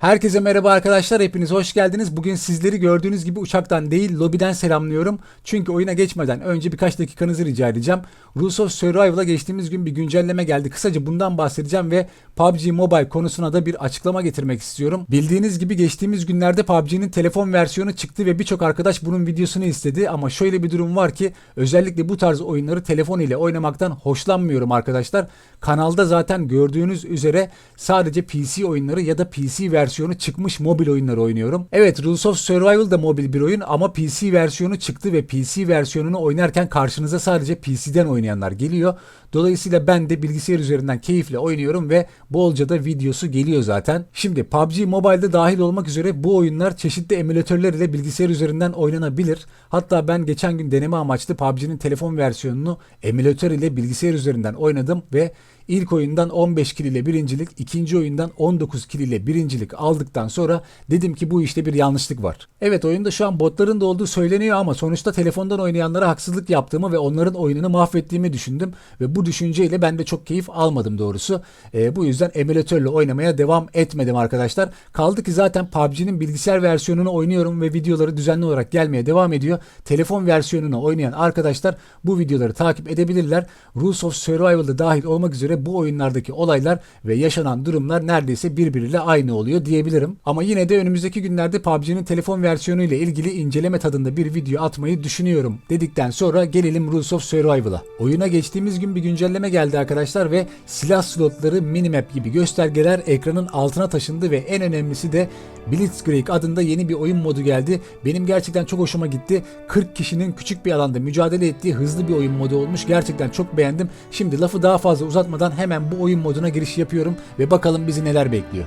Herkese merhaba arkadaşlar. Hepiniz hoş geldiniz. Bugün sizleri gördüğünüz gibi uçaktan değil lobiden selamlıyorum. Çünkü oyuna geçmeden önce birkaç dakikanızı rica edeceğim. Rules of Survival'a geçtiğimiz gün bir güncelleme geldi. Kısaca bundan bahsedeceğim ve PUBG Mobile konusuna da bir açıklama getirmek istiyorum. Bildiğiniz gibi geçtiğimiz günlerde PUBG'nin telefon versiyonu çıktı ve birçok arkadaş bunun videosunu istedi. Ama şöyle bir durum var ki özellikle bu tarz oyunları telefon ile oynamaktan hoşlanmıyorum arkadaşlar. Kanalda zaten gördüğünüz üzere sadece PC oyunları ya da PC versiyonu çıkmış mobil oyunları oynuyorum. Evet Rules of Survival da mobil bir oyun ama PC versiyonu çıktı ve PC versiyonunu oynarken karşınıza sadece PC'den oynayanlar geliyor. Dolayısıyla ben de bilgisayar üzerinden keyifle oynuyorum ve bolca da videosu geliyor zaten. Şimdi PUBG Mobile'de dahil olmak üzere bu oyunlar çeşitli emülatörler ile bilgisayar üzerinden oynanabilir. Hatta ben geçen gün deneme amaçlı PUBG'nin telefon versiyonunu emülatör ile bilgisayar üzerinden oynadım ve İlk oyundan 15 kill ile birincilik, ikinci oyundan 19 kill ile birincilik aldıktan sonra dedim ki bu işte bir yanlışlık var. Evet oyunda şu an botların da olduğu söyleniyor ama sonuçta telefondan oynayanlara haksızlık yaptığımı ve onların oyununu mahvettiğimi düşündüm ve bu düşünceyle ben de çok keyif almadım doğrusu. E, bu yüzden emülatörle oynamaya devam etmedim arkadaşlar. Kaldı ki zaten PUBG'nin bilgisayar versiyonunu oynuyorum ve videoları düzenli olarak gelmeye devam ediyor. Telefon versiyonunu oynayan arkadaşlar bu videoları takip edebilirler. Rules of Survival'da dahil olmak üzere bu oyunlardaki olaylar ve yaşanan durumlar neredeyse birbiriyle aynı oluyor diyebilirim. Ama yine de önümüzdeki günlerde PUBG'nin telefon versiyonu ile ilgili inceleme tadında bir video atmayı düşünüyorum dedikten sonra gelelim Rules of Survival'a. Oyuna geçtiğimiz gün bir güncelleme geldi arkadaşlar ve silah slotları minimap gibi göstergeler ekranın altına taşındı ve en önemlisi de Blitzkrieg adında yeni bir oyun modu geldi. Benim gerçekten çok hoşuma gitti. 40 kişinin küçük bir alanda mücadele ettiği hızlı bir oyun modu olmuş. Gerçekten çok beğendim. Şimdi lafı daha fazla uzatmadan hemen bu oyun moduna giriş yapıyorum ve bakalım bizi neler bekliyor.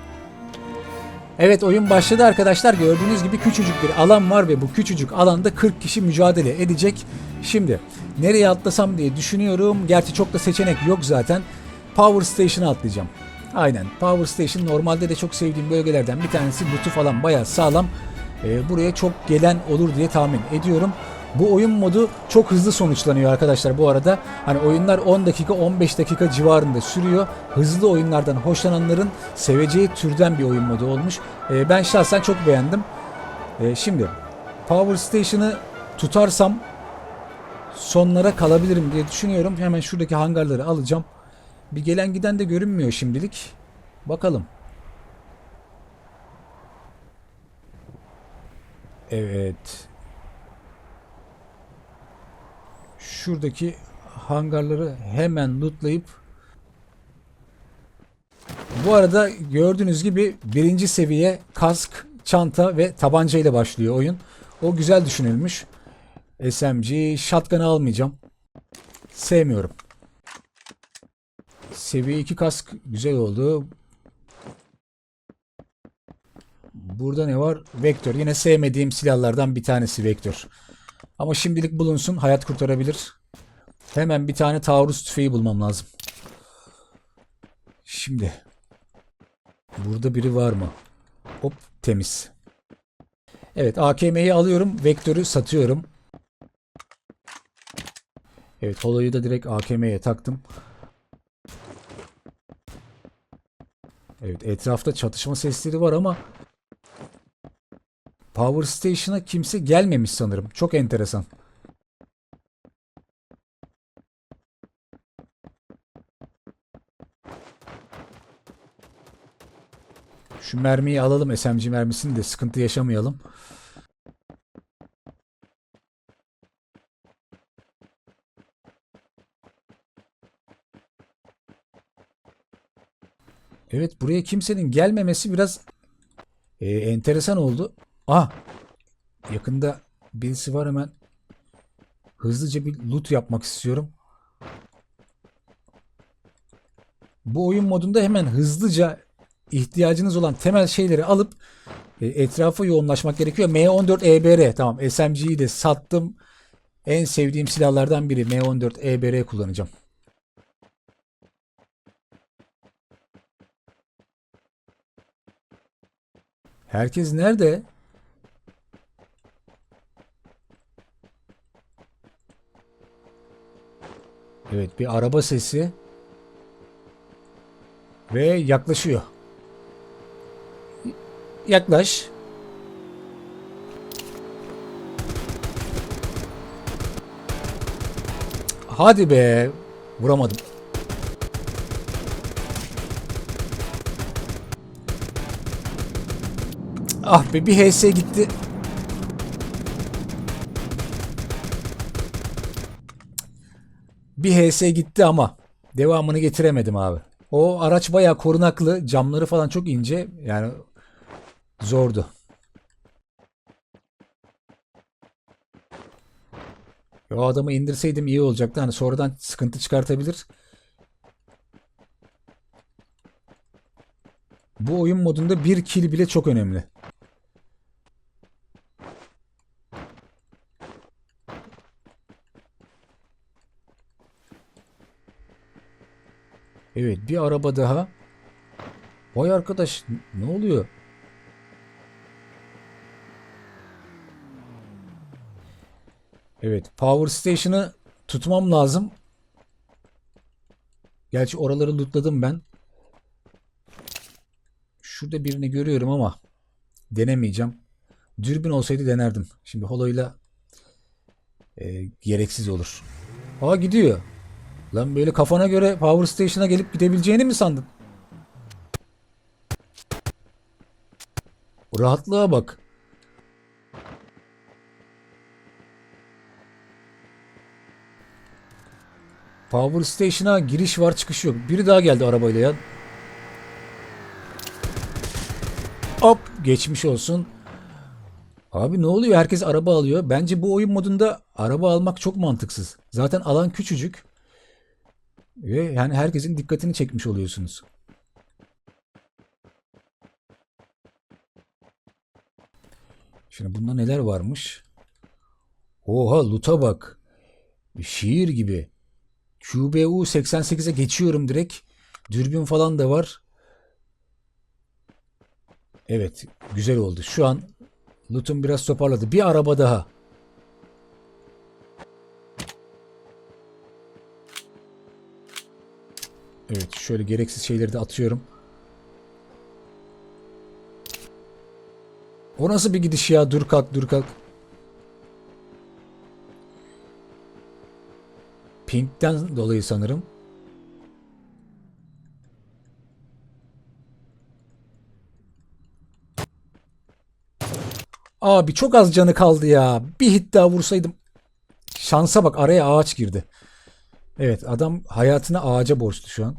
Evet oyun başladı arkadaşlar. Gördüğünüz gibi küçücük bir alan var ve bu küçücük alanda 40 kişi mücadele edecek. Şimdi nereye atlasam diye düşünüyorum. Gerçi çok da seçenek yok zaten. Power Station'a atlayacağım. Aynen. Power Station normalde de çok sevdiğim bölgelerden bir tanesi. Loot'u falan bayağı sağlam. Ee, buraya çok gelen olur diye tahmin ediyorum. Bu oyun modu çok hızlı sonuçlanıyor arkadaşlar bu arada. Hani oyunlar 10 dakika 15 dakika civarında sürüyor. Hızlı oyunlardan hoşlananların seveceği türden bir oyun modu olmuş. Ee, ben şahsen çok beğendim. Ee, şimdi Power Station'ı tutarsam sonlara kalabilirim diye düşünüyorum. Hemen şuradaki hangarları alacağım. Bir gelen giden de görünmüyor şimdilik. Bakalım. Evet. Şuradaki hangarları hemen lootlayıp bu arada gördüğünüz gibi birinci seviye kask, çanta ve tabanca ile başlıyor oyun. O güzel düşünülmüş. SMG, shotgun'ı almayacağım. Sevmiyorum. Seviye 2 kask güzel oldu. Burada ne var? Vektör. Yine sevmediğim silahlardan bir tanesi Vektör. Ama şimdilik bulunsun. Hayat kurtarabilir. Hemen bir tane taarruz tüfeği bulmam lazım. Şimdi. Burada biri var mı? Hop temiz. Evet AKM'yi alıyorum. Vektörü satıyorum. Evet holoyu da direkt AKM'ye taktım. Evet etrafta çatışma sesleri var ama Power Station'a kimse gelmemiş sanırım. Çok enteresan. Şu mermiyi alalım SMG mermisini de sıkıntı yaşamayalım. Evet buraya kimsenin gelmemesi biraz e, enteresan oldu. Ah yakında birisi var hemen hızlıca bir loot yapmak istiyorum. Bu oyun modunda hemen hızlıca ihtiyacınız olan temel şeyleri alıp e, etrafa yoğunlaşmak gerekiyor. M14 EBR tamam SMG'yi de sattım. En sevdiğim silahlardan biri M14 EBR kullanacağım. Herkes nerede? Evet bir araba sesi. Ve yaklaşıyor. yaklaş. Hadi be. Vuramadım. Ah be bir HS gitti. Bir HS gitti ama devamını getiremedim abi. O araç bayağı korunaklı. Camları falan çok ince. Yani zordu. O adamı indirseydim iyi olacaktı. Hani sonradan sıkıntı çıkartabilir. Bu oyun modunda bir kill bile çok önemli. Evet bir araba daha. Vay arkadaş ne oluyor? Evet Power Station'ı tutmam lazım. Gerçi oraları lootladım ben. Şurada birini görüyorum ama denemeyeceğim. Dürbün olsaydı denerdim. Şimdi holoyla e, gereksiz olur. Aa gidiyor. Lan böyle kafana göre Power Station'a gelip gidebileceğini mi sandın? Rahatlığa bak. Power Station'a giriş var çıkış yok. Biri daha geldi arabayla ya. Hop geçmiş olsun. Abi ne oluyor? Herkes araba alıyor. Bence bu oyun modunda araba almak çok mantıksız. Zaten alan küçücük. Ve yani herkesin dikkatini çekmiş oluyorsunuz. Şimdi bunda neler varmış? Oha loot'a bak. Şiir gibi. QBU 88'e geçiyorum direkt. Dürbün falan da var. Evet, güzel oldu. Şu an loot'um biraz toparladı. Bir araba daha. Evet, şöyle gereksiz şeyleri de atıyorum. O nasıl bir gidiş ya? Dur kalk, dur kalk. Pink'ten dolayı sanırım. Abi çok az canı kaldı ya. Bir hit daha vursaydım. Şansa bak araya ağaç girdi. Evet adam hayatına ağaca borçlu şu an.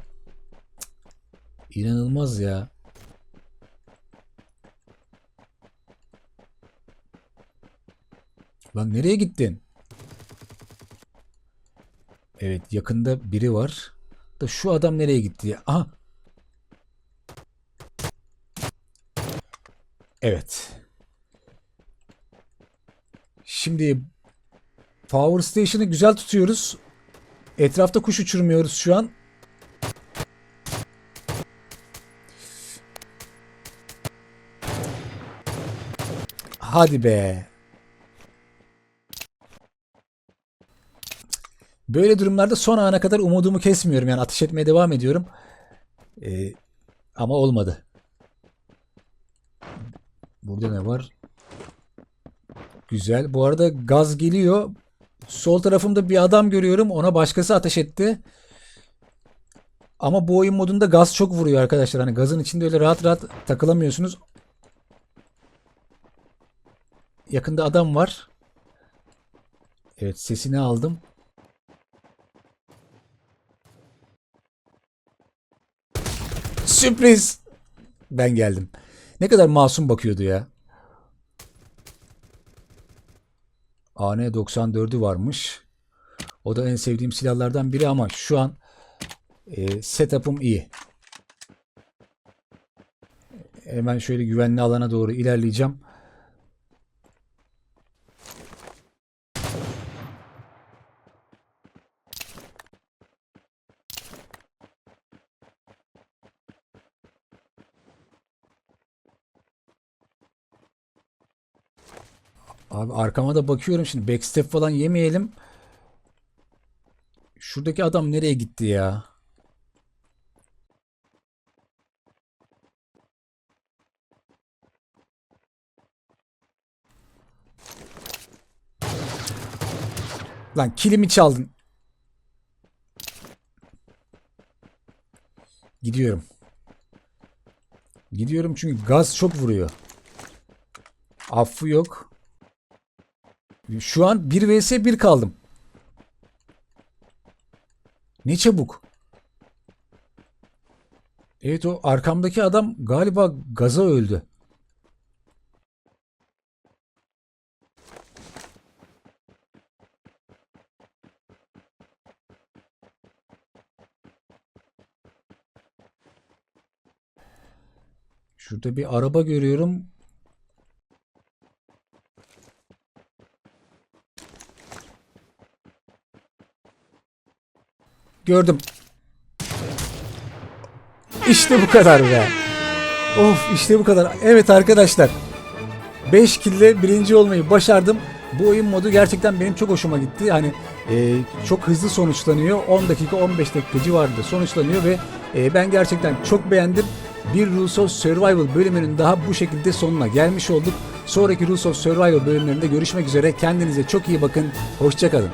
İnanılmaz ya. Lan nereye gittin? Evet yakında biri var. Da şu adam nereye gitti ya? Aha. Evet. Şimdi Power Station'ı güzel tutuyoruz. Etrafta kuş uçurmuyoruz şu an. Hadi be. Böyle durumlarda son ana kadar umudumu kesmiyorum. Yani ateş etmeye devam ediyorum. Ee, ama olmadı. Burada ne var? Güzel. Bu arada gaz geliyor. Sol tarafımda bir adam görüyorum. Ona başkası ateş etti. Ama bu oyun modunda gaz çok vuruyor arkadaşlar. Hani gazın içinde öyle rahat rahat takılamıyorsunuz. Yakında adam var. Evet sesini aldım. Sürpriz. Ben geldim. Ne kadar masum bakıyordu ya. AN94'ü varmış. O da en sevdiğim silahlardan biri ama şu an e, setup'ım iyi. Hemen şöyle güvenli alana doğru ilerleyeceğim. Abi arkama da bakıyorum şimdi. Backstep falan yemeyelim. Şuradaki adam nereye gitti ya? Lan kilimi çaldın. Gidiyorum. Gidiyorum çünkü gaz çok vuruyor. Affı yok. Şu an 1 vs 1 kaldım. Ne çabuk. Evet o arkamdaki adam galiba gaza öldü. Şurada bir araba görüyorum. Gördüm. İşte bu kadar be. Of işte bu kadar. Evet arkadaşlar. 5 kille birinci olmayı başardım. Bu oyun modu gerçekten benim çok hoşuma gitti. Hani e, çok hızlı sonuçlanıyor. 10 dakika 15 dakika civarında sonuçlanıyor ve e, ben gerçekten çok beğendim. Bir Rules of Survival bölümünün daha bu şekilde sonuna gelmiş olduk. Sonraki Rules of Survival bölümlerinde görüşmek üzere. Kendinize çok iyi bakın. Hoşçakalın.